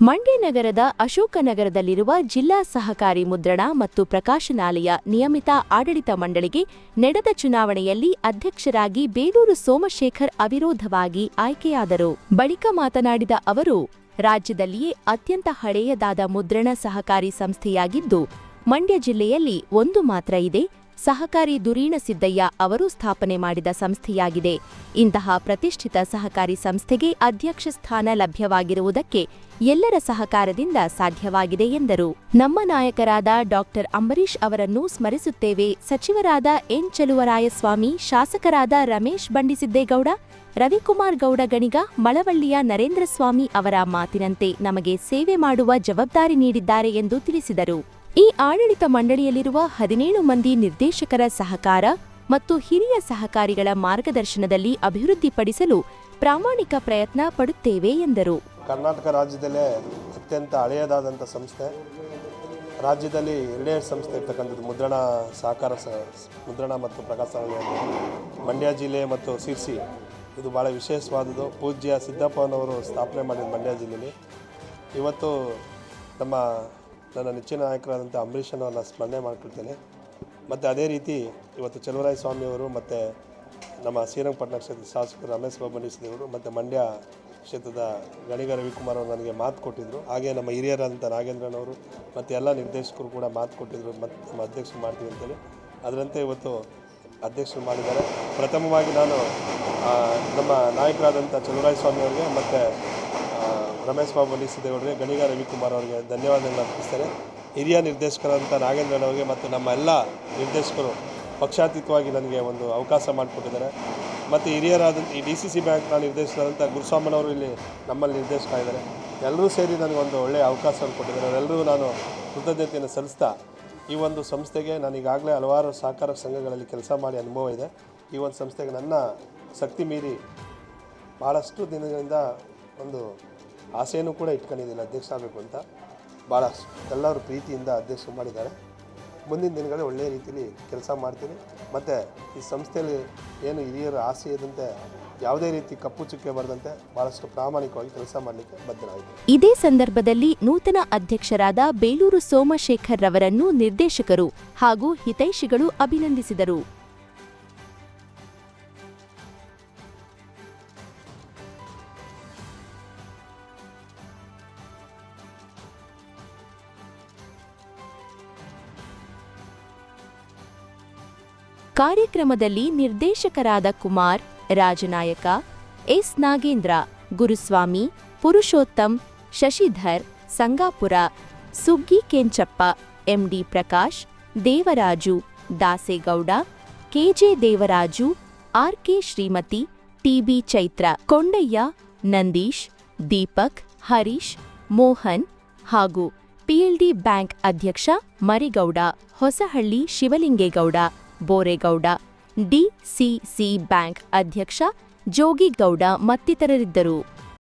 ಮಂಡ್ಯ ನಗರದ ಅಶೋಕನಗರದಲ್ಲಿರುವ ಜಿಲ್ಲಾ ಸಹಕಾರಿ ಮುದ್ರಣ ಮತ್ತು ಪ್ರಕಾಶನಾಲಯ ನಿಯಮಿತ ಆಡಳಿತ ಮಂಡಳಿಗೆ ನಡೆದ ಚುನಾವಣೆಯಲ್ಲಿ ಅಧ್ಯಕ್ಷರಾಗಿ ಬೇಲೂರು ಸೋಮಶೇಖರ್ ಅವಿರೋಧವಾಗಿ ಆಯ್ಕೆಯಾದರು. ಬಳಿಕ ಮಾತನಾಡಿದ ಅವರು, ರಾಜ್ಯದಲ್ಲಿಯೇ ಅತ್ಯಂತ ಹಳೆಯದಾದ ಮುದ್ರಣ ಸಹಕಾರಿ ಸಂಸ್ಥೆಯಾಗಿದ್ದು, ಮಂಡ್ಯ ಜಿಲ್ಲೆಯಲ್ಲಿ ಒಂದು ಮಾತ್ರ ಇದೆ. ಸಹಕಾರಿ ದುರೀಣ ಸಿದ್ದಯ್ಯ ಅವರು ಸ್ಥಾಪನೆ ಮಾಡಿದ ಸಂಸ್ಥೆಯಾಗಿದೆ. ಇಂತಹ ಪ್ರತಿಷ್ಠಿತ ಸಹಕಾರಿ ಸಂಸ್ಥೆಗೆ ಅಧ್ಯಕ್ಷ ಸ್ಥಾನ ಲಭ್ಯವಾಗಿರುವುದಕ್ಕೆ ಎಲ್ಲರ ಸಹಕಾರದಿಂದ ಸಾಧ್ಯವಾಗಿದೆ ಎಂದರು. ನಮ್ಮ ನಾಯಕರಾದ ಡಾಕ್ಟರ್ ಅಂಬರೀಷ್ ಅವರನ್ನು ಸ್ಮರಿಸುತ್ತೇವೆ. ಸಚಿವರಾದ ಎನ್. ಚಲುವರಾಯಸ್ವಾಮಿ, ಶಾಸಕರಾದ ರಮೇಶ್ ಬಂಡಿಸಿದ್ದೇಗೌಡ, ರವಿಕುಮಾರ್ ಗೌಡ ಗಣಿಗ, ಮಳವಳ್ಳಿಯ ನರೇಂದ್ರಸ್ವಾಮಿ ಅವರ ಮಾತಿನಂತೆ ನಮಗೆ ಸೇವೆ ಮಾಡುವ ಜವಾಬ್ದಾರಿ ನೀಡಿದ್ದಾರೆ ಎಂದು ತಿಳಿಸಿದರು. ಈ ಆಡಳಿತ ಮಂಡಳಿಯಲ್ಲಿರುವ ಹದಿನೇಳು ಮಂದಿ ನಿರ್ದೇಶಕರ ಸಹಕಾರ ಮತ್ತು ಹಿರಿಯ ಸಹಕಾರಿಗಳ ಮಾರ್ಗದರ್ಶನದಲ್ಲಿ ಅಭಿವೃದ್ಧಿಪಡಿಸಲು ಪ್ರಾಮಾಣಿಕ ಪ್ರಯತ್ನ ಪಡುತ್ತೇವೆ ಎಂದರು. ಕರ್ನಾಟಕ ರಾಜ್ಯದಲ್ಲೇ ಅತ್ಯಂತ ಹಳೆಯದಾದಂಥ ಸಂಸ್ಥೆ. ರಾಜ್ಯದಲ್ಲಿ ಎರಡೇ ಸಂಸ್ಥೆ ಇರ್ತಕ್ಕಂಥದ್ದು, ಮುದ್ರಣ ಸಹಕಾರ ಮುದ್ರಣ ಮತ್ತು ಪ್ರಕಾಶನ ಮಂಡ್ಯ ಜಿಲ್ಲೆ ಮತ್ತು ಸಿರ್ಸಿ. ಇದು ಭಾಳ ವಿಶೇಷವಾದುದು ಪೂಜ್ಯ ಸಿದ್ದಪ್ಪನವರು ಸ್ಥಾಪನೆ ಮಾಡಿದ ಮಂಡ್ಯ ಜಿಲ್ಲೆಯಲ್ಲಿ ಇವತ್ತು ನಮ್ಮ ನನ್ನ ನೆಚ್ಚಿನ ನಾಯಕರಾದಂಥ ಅಂಬರೀಷನವ್ರನ್ನ ಸ್ಮರಣೆ ಮಾಡ್ಕೊಳ್ತೇನೆ. ಮತ್ತು ಅದೇ ರೀತಿ ಇವತ್ತು ಚಲುವರಾಯ ಸ್ವಾಮಿಯವರು ಮತ್ತು ನಮ್ಮ ಶ್ರೀರಂಗಪಟ್ಟಣ ಕ್ಷೇತ್ರದ ಶಾಸಕ ರಮೇಶ್ ಬಾಬು ಮತ್ತು ಮಂಡ್ಯ ಕ್ಷೇತ್ರದ ಗಣಿಗ ರವಿಕುಮಾರ್ ಅವರು ನನಗೆ ಮಾತು ಕೊಟ್ಟಿದ್ದರು ಹಾಗೆ ನಮ್ಮ ಹಿರಿಯರಾದಂಥ ನಾಗೇಂದ್ರನವರು ಮತ್ತು ಎಲ್ಲ ನಿರ್ದೇಶಕರು ಕೂಡ ಮಾತು ಕೊಟ್ಟಿದ್ದರು ಮತ್ತು ನಮ್ಮ ಅಧ್ಯಕ್ಷರು ಮಾಡ್ತೀವಿ ಅಂತೇಳಿ. ಅದರಂತೆ ಇವತ್ತು ಅಧ್ಯಕ್ಷರು ಮಾಡಿದ್ದಾರೆ. ಪ್ರಥಮವಾಗಿ ನಾನು ನಮ್ಮ ನಾಯಕರಾದಂಥ ಚಲುವರಾಯ ಸ್ವಾಮಿ ಅವರಿಗೆ ಮತ್ತು ರಮೇಶ್ ಬಾಬು ಬಂಡಿಸಿದ್ದೇವರಿಗೆ ಗಣಿಗ ರವಿಕುಮಾರ್ ಅವರಿಗೆ ಧನ್ಯವಾದಗಳನ್ನು ಅರ್ಪಿಸ್ತೇನೆ ಹಿರಿಯ ನಿರ್ದೇಶಕರಾದಂಥ ನಾಗೇಂದ್ರನವರಿಗೆ ಮತ್ತು ನಮ್ಮ ಎಲ್ಲ ನಿರ್ದೇಶಕರು ಪಕ್ಷಾತೀತವಾಗಿ ನನಗೆ ಒಂದು ಅವಕಾಶ ಮಾಡಿಕೊಟ್ಟಿದ್ದಾರೆ. ಮತ್ತು ಹಿರಿಯರಾದ ಈ ಡಿ ಸಿ ಸಿ ಬ್ಯಾಂಕ್ನ ನಿರ್ದೇಶಕರಾದಂಥ ಗುರುಸ್ವಾಮನವರು ಇಲ್ಲಿ ನಮ್ಮಲ್ಲಿ ನಿರ್ದೇಶಕ ಇದ್ದಾರೆ ಎಲ್ಲರೂ ಸೇರಿ ನನಗೆ ಒಂದು ಒಳ್ಳೆಯ ಅವಕಾಶವನ್ನು ಕೊಟ್ಟಿದ್ದಾರೆ. ಅವರೆಲ್ಲರೂ ನಾನು ಕೃತಜ್ಞತೆಯನ್ನು ಸಲ್ಲಿಸ್ತಾ ಈ ಒಂದು ಸಂಸ್ಥೆಗೆ ನಾನು ಈಗಾಗಲೇ ಹಲವಾರು ಸಹಕಾರ ಸಂಘಗಳಲ್ಲಿ ಕೆಲಸ ಮಾಡಿ ಅನುಭವ ಇದೆ. ಈ ಒಂದು ಸಂಸ್ಥೆಗೆ ನನ್ನ ಶಕ್ತಿ ಮೀರಿ ಭಾಳಷ್ಟು ದಿನಗಳಿಂದ ಒಂದು ಆಸೆಯನ್ನು ಕೂಡ ಇಟ್ಕೊಂಡಿದ್ದೀನಿ ಅಧ್ಯಕ್ಷ ಆಗಬೇಕು ಅಂತ. ಭಾಳ ಎಲ್ಲರೂ ಪ್ರೀತಿಯಿಂದ ಅಧ್ಯಕ್ಷ ಮಾಡಿದ್ದಾರೆ. ಮುಂದಿನ ದಿನಗಳಲ್ಲಿ ಒಳ್ಳೆಯ ರೀತಿಯಲ್ಲಿ ಕೆಲಸ ಮಾಡ್ತೀನಿ. ಮತ್ತು ಈ ಸಂಸ್ಥೆಯಲ್ಲಿ ಏನು ಹಿರಿಯರ ಆಸೆ ಇದ್ದಂತೆ, ಯಾವುದೇ ರೀತಿ ಕಪ್ಪು ಚುಕ್ಕೆ ಬರದಂತೆ ಬಹಳಷ್ಟು ಪ್ರಾಮಾಣಿಕವಾಗಿ ಕೆಲಸ ಮಾಡಲಿಕ್ಕೆ ಬದ್ಧರಾಗಿದೆ ಇದೇ ಸಂದರ್ಭದಲ್ಲಿ ನೂತನ ಅಧ್ಯಕ್ಷರಾದ ಬೇಲೂರು ಸೋಮಶೇಖರ್ ರವರನ್ನು ನಿರ್ದೇಶಕರು ಹಾಗೂ ಹಿತೈಷಿಗಳು ಅಭಿನಂದಿಸಿದರು. ಕಾರ್ಯಕ್ರಮದಲ್ಲಿ ನಿರ್ದೇಶಕರಾದ Kumar, Rajanayaka, S. Nagendra, Guruswamy, Purushottam, Shashidhar, Sangapura, Suggi Kenchappa, MD Prakash, Devaraju, Dasegowda, KJ Devaraju, RK Shrimathi, TB Chaitra, Kondaiah, Nandish, Deepak, Harish, Mohan ಹಾಗೂ ಪಿಎಲ್ಡಿ ಬ್ಯಾಂಕ್ ಅಧ್ಯಕ್ಷ ಮರಿಗೌಡ, ಹೊಸಹಳ್ಳಿ ಶಿವಲಿಂಗೇಗೌಡ. ಬೋರೇಗೌಡ ಡಿಸಿಸಿ ಬ್ಯಾಂಕ್ ಅಧ್ಯಕ್ಷ ಜೋಗಿಗೌಡ ಮತ್ತಿತರರಿದ್ದರು.